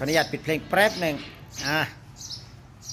ขออนุญาตปิดเพลงแป๊บหนึ่งอ่า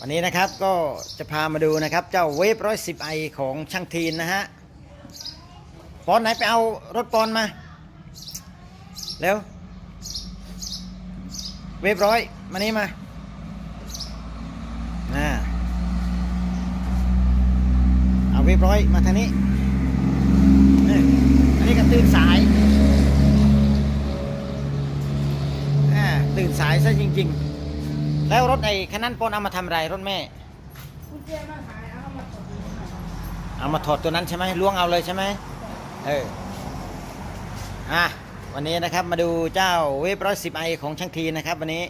วันนี้นะครับก็จะพามาดูนะครับ เจ้าเวฟร้อยสิบไอของช่างทีนนะฮะปอนไหนไปเอารถปอนมาเร็วเว็บร้อยมานี่มาอ่าเอาเว็บร้อยมาทางนี้นี่อันนี้ก็ตื่นสาย นสายซะจริง ๆ แล้วรถไอ้คันนั้นปนเอามาทำอะไรรถแม่ กุญแจมาหายเอามาถอดดูหน่อยเอามาถอดตัวนั้นใช่ไหมล้วงเอาเลยใช่ไหมเอออะวันนี้นะครับมาดูเจ้าเวฟร้อยสิบไอของช่างทีนะครับ วันนี้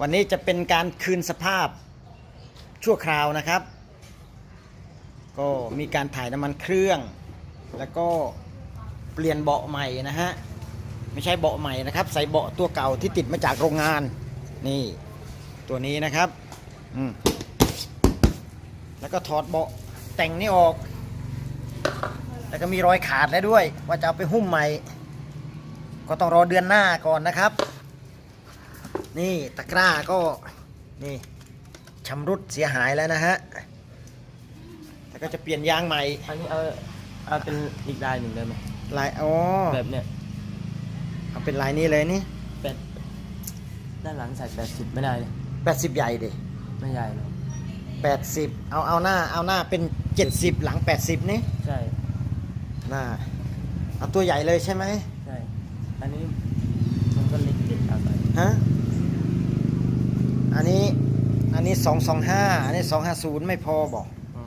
วันนี้จะเป็นการคืนสภาพชั่วคราวนะครับ ก็มีการถ่ายน้ำมันเครื่อง แล้วก็เปลี่ยนเบาะใหม่นะฮะ ไม่ใช่เบาะใหม่นะครับ ใส่เบาะตัวเก่าที่ติดมาจากโรงงาน นี่ตัวนี้นะครับอืมแล้วก็ถอดเบาะแต่งนี่ออก แล้วก็มีรอยขาดแล้วด้วย ว่าจะเอาไปหุ้มใหม่ ก็ต้องรอเดือนหน้าก่อนนะครับ นี่ตะกร้าก็นี่ชำรุดเสียหายแล้วนะฮะแล้วก็จะเปลี่ยนยางใหม่อันนี้เอาเอาเป็นอีกลายหนึ่งได้ไหมลายอ๋อแบบเนี้ย เอาเป็นลายนี้เลยนี่แปดด้านหลังใส่แปดสิบไม่ได้เลย80ใหญ่ดิไม่ใหญ่หรอก80เอาเอาหน้าเอาหน้าเป็น70หลัง80นี่ใช่หน้าเอาตัวใหญ่เลยใช่ไหมใช่อันนี้มันก็เล็กเด็ดเอาไปฮะอันนี้อันนี้225อันนี้250ไม่พอบอกอ๋อ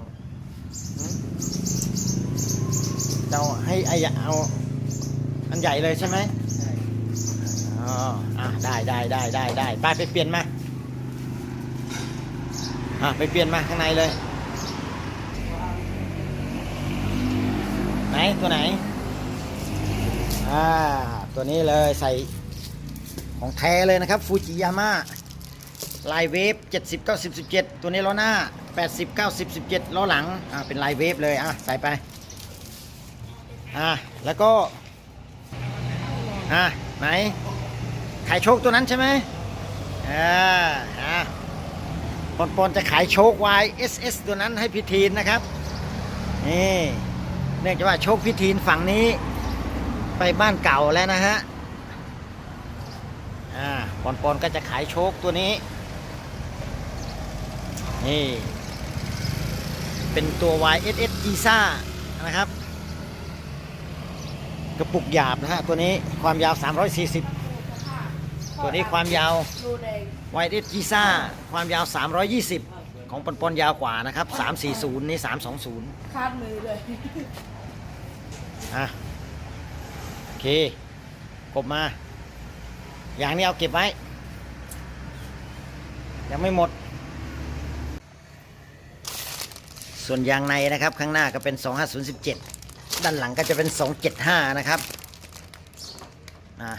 เราให้ไอ้เอาอันใหญ่เลยใช่ไหมใช่ อ๋ออะได้ได้ได้ได้ได้ไปไปเปลี่ยนมาอะไปเปลี่ยนมาข้างในเลย ไหนตัวไหนอ่าตัวนี้เลยใส่ของแท้เลยนะครับฟูจิยาม่าลายเวฟ70 90 17 ตัวนี้ล้อหน้า 80 90 17ล้อหลังอ่าเป็นลายเวฟเลยอะใส่ไปอ่าแล้วก็อ่าไหน ขายโชคตัวนั้นใช่ไหมอ่าอ่าปอนปอนจะขายโชค YSS ตัวนั้นให้พิธีนนะครับ นี่เนื่องจากว่าโชคพิธีนฝั่งนี้ไปบ้านเก่าแล้วนะฮะ อ่า ปอนปอนก็จะขายโชคตัวนี้ นี่ เป็นตัว YSS g i s a นะครับ กระปุกหยาบนะฮะ ตัวนี้ความยาว 340 ตัวนี้ความยาวดูแดงไวเดสกีซ่าความยาว 320 ของปอนปอนยาวกว่านะครับ 340 นี่ 320 คาดมือเลยอะโอเค กบมา อย่างนี้เอาเก็บไว้ ยังไม่หมด ส่วนยางในนะครับ ข้างหน้าก็เป็น 25017 ด้านหลังก็จะเป็น 275 นะครับอะ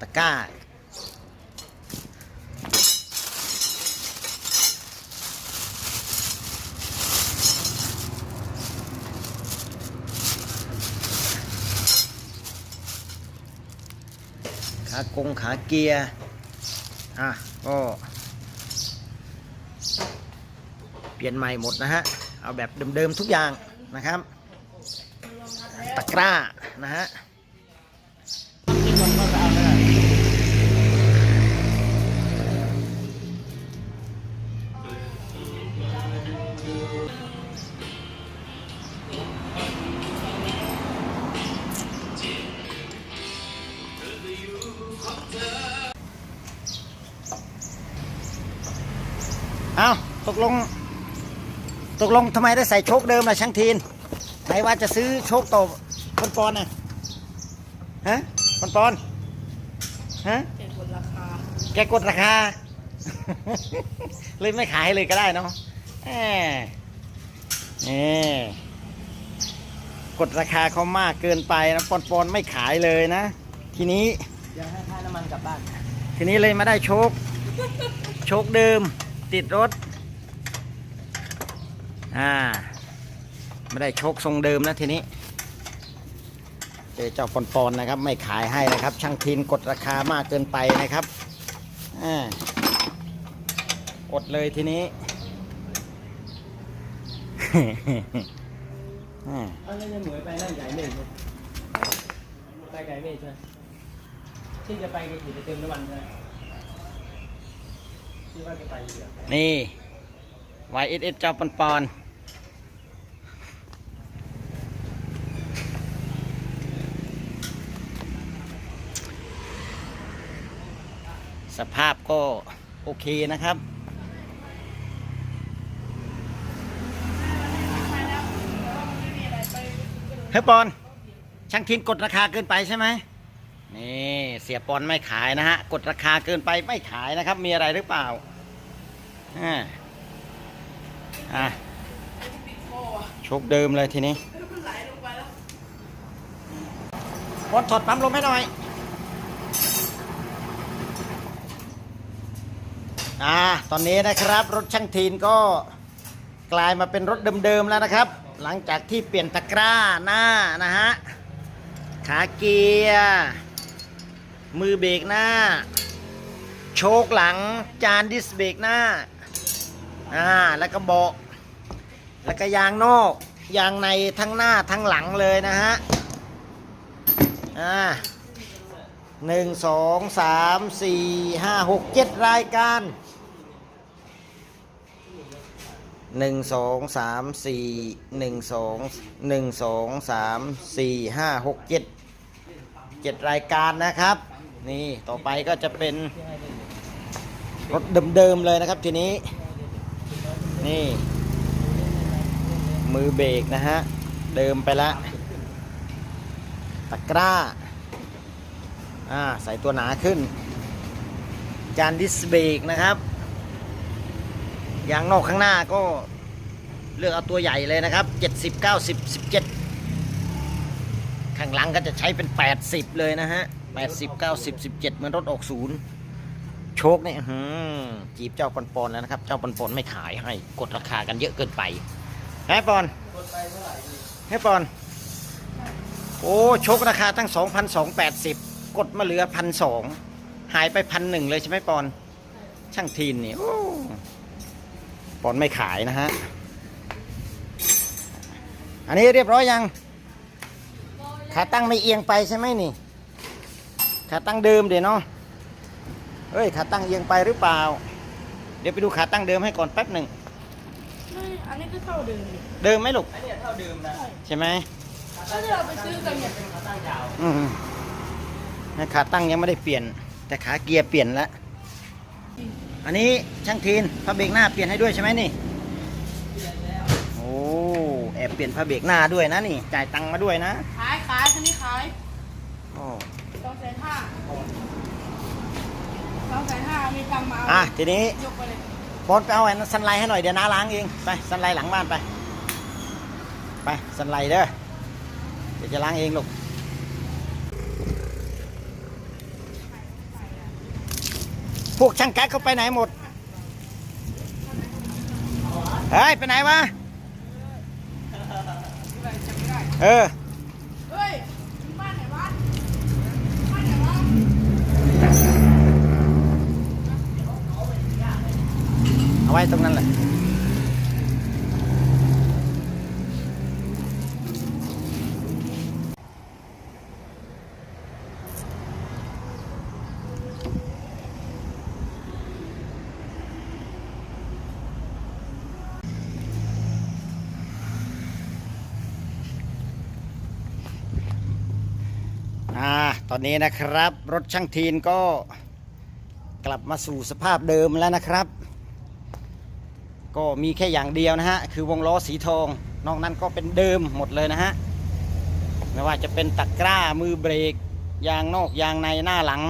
ตะกร้า ขากงขาเกียร์ อะ ก็ เปลี่ยนใหม่หมดนะฮะ เอาแบบเดิมๆทุกอย่างนะครับ ตะกร้านะฮะ อาไม่ได้เอาตกลง ตกลงทำไมได้ใส่โชคเดิมล่ะช่างทีนไหนว่าจะซื้อโชคต่อปอนปอนน่ะฮะปอนปอนฮะเจ็ดคนราคาแกกดราคา เลยไม่ขายเลยก็ได้เนาะแหมนี่กดราคาเขามากเกินไปนะปอนปอนๆไม่ขายเลยนะ ทีนี้ยังให้ค่าน้ำมันกลับบ้าน ทีนี้เลยมาได้โชค โชคเดิม ติดรถ อ่า ไม่ได้โชคทรงเดิมนะทีนี้เจ้าปอนปอนนะครับ ไม่ขายให้นะครับ ช่างทินกดราคามากเกินไปนะครับอ่ากดเลยทีนี้อ่าเอาแล้วจะหมวยไปนั่นใหญ่เมฆเลยไปไกลเมฆใช่ที่จะไปกันอยู่จะเติมน้ำมันใช่ไหมที่ว่าจะไปอยู่อะ นี่ YSS เจ้าปอนปอนสภาพก็โอเคนะครับเฮ้ยปอน ช่างทินกดราคาเกินไปใช่ไหมนี่เสียปอนไม่ขายนะฮะ กดราคาเกินไปไม่ขายนะครับ มีอะไรหรือเปล่า อ่าอะโชคเดิมเลยทีนี้มันไหลลงไปแล้วบอลถอดปั๊มลมให้หน่อย อ่า ตอนนี้นะครับ รถช่างทีนก็กลายมาเป็นรถเดิมๆแล้วนะครับ หลังจากที่เปลี่ยนตะกร้าหน้านะฮะ ขาเกียร์ มือเบรกหน้า โชคหลัง จานดิสเบรกหน้า อ่าแล้วก็เบาะแล้วก็ยางนอกยางในทั้งหน้าทั้งหลังเลยนะฮะอ่าหนึ่งสองสามสี่ห้าหกเจ็ดรายการหนึ่งสองสามสี่หนึ่งสองหนึ่งสองสามสี่ห้าหกเจ็ดเจ็ดรายการนะครับ นี่ต่อไปก็จะเป็นรถเดิมๆเลยนะครับทีนี้ นี่ มือเบรกนะฮะ เดิมไปละ ตะกร้า อ่า ใส่ตัวหนาขึ้น จานดิสเบรกนะครับ ยางนอกข้างหน้าก็เลือกเอาตัวใหญ่เลยนะครับ 70 90 17 ข้างหลังก็จะใช้เป็น 80 เลยนะฮะ 80 90 17 เหมือนรถออกศูนย์ โชคเนี่ยหือจีบเจ้าปอนปอนแล้วนะครับ เจ้าปอนปอนไม่ขายให้ กดราคากันเยอะเกินไปให้ปอนกดไปเท่าไหร่ให้ปอน โอ้โชคราคาตั้ง 2,280 กดมาเหลือพันสองหายไปพันหนึ่งเลยใช่ไหมปอน ช่างทีนนี่โอ้ปอนไม่ขายนะฮะ อันนี้เรียบร้อยยัง ขาตั้งไม่เอียงไปใช่ไหมนี่ ขาตั้งเดิมเดี๋ยวเนาะ เอ้ยขาตั้งเอียงไปหรือเปล่า เดี๋ยวไปดูขาตั้งเดิมให้ก่อนแป๊บหนึ่งไม่อันนี้ก็เท่าเดิมนี่เดิมไหมลูกอันเนี้ยเท่าเดิมนะใช่ไหมแล้วที่เราไปซื้อกันเนี่ยเป็นขาตั้งยาวอืมขาตั้งยังไม่ได้เปลี่ยน แต่ขาเกียร์เปลี่ยนแล้วอันนี้ช่างทีนพระเบรกหน้าเปลี่ยนให้ด้วยใช่ไหมนี่โอ้แอบเปลี่ยนพระเบรกหน้าด้วยนะนี่ จ่ายตังค์มาด้วยนะขายขายคันนี้ขายโอ้สองแสนห้า สองแสนห้ามีตังค์มาอะทีนี้ยกไปเลยบอสไปเอาไอ้นั้นสันไลให้หน่อยเดี๋ยวน้าล้างเองไปสันไลหลังบ้านไป ไปสันไลเด้อเดี๋ยวจะล้างเองลูกพวกช่างกั๊กเขาไปไหนหมดเฮ้ยไปไหนวะเออ เฮ้ยบ้านไหนวะบ้านไหนวะ เอาไว้ตรงนั้นแหละอ่าตอนนี้นะครับ รถช่างทีนก็กลับมาสู่สภาพเดิมแล้วนะครับ ก็มีแค่อย่างเดียวนะฮะ คือวงล้อสีทอง นอกนั้นก็เป็นเดิมหมดเลยนะฮะ ไม่ว่าจะเป็นตะกร้ามือเบรก ยางนอกยางในหน้าหลัง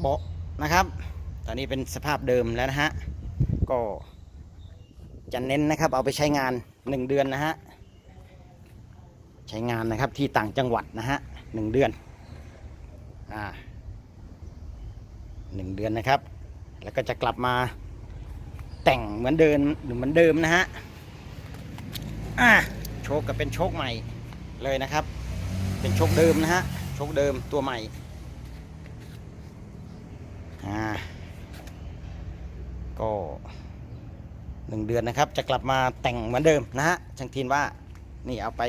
เบาะนะครับ ตอนนี้เป็นสภาพเดิมแล้วนะฮะ ก็จะเน้นนะครับเอาไปใช้งาน 1 เดือนนะฮะ ใช้งานนะครับที่ต่างจังหวัดนะฮะหนึ่งเดือน อ่าหนึ่งเดือนนะครับ แล้วก็จะกลับมา แต่งเหมือนเดิมหรือเหมือนเดิมนะฮะอ่าโชคก็เป็นโชคใหม่เลยนะครับ เป็นโชคเดิมนะฮะโชคเดิมตัวใหม่อ่าก็หนึ่งเดือนนะครับ จะกลับมาแต่งเหมือนเดิมนะฮะช่างทีนว่านี่เอาไป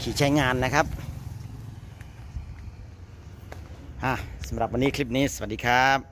ขี่ใช้งานนะครับอ่าสำหรับวันนี้คลิปนี้สวัสดีครับ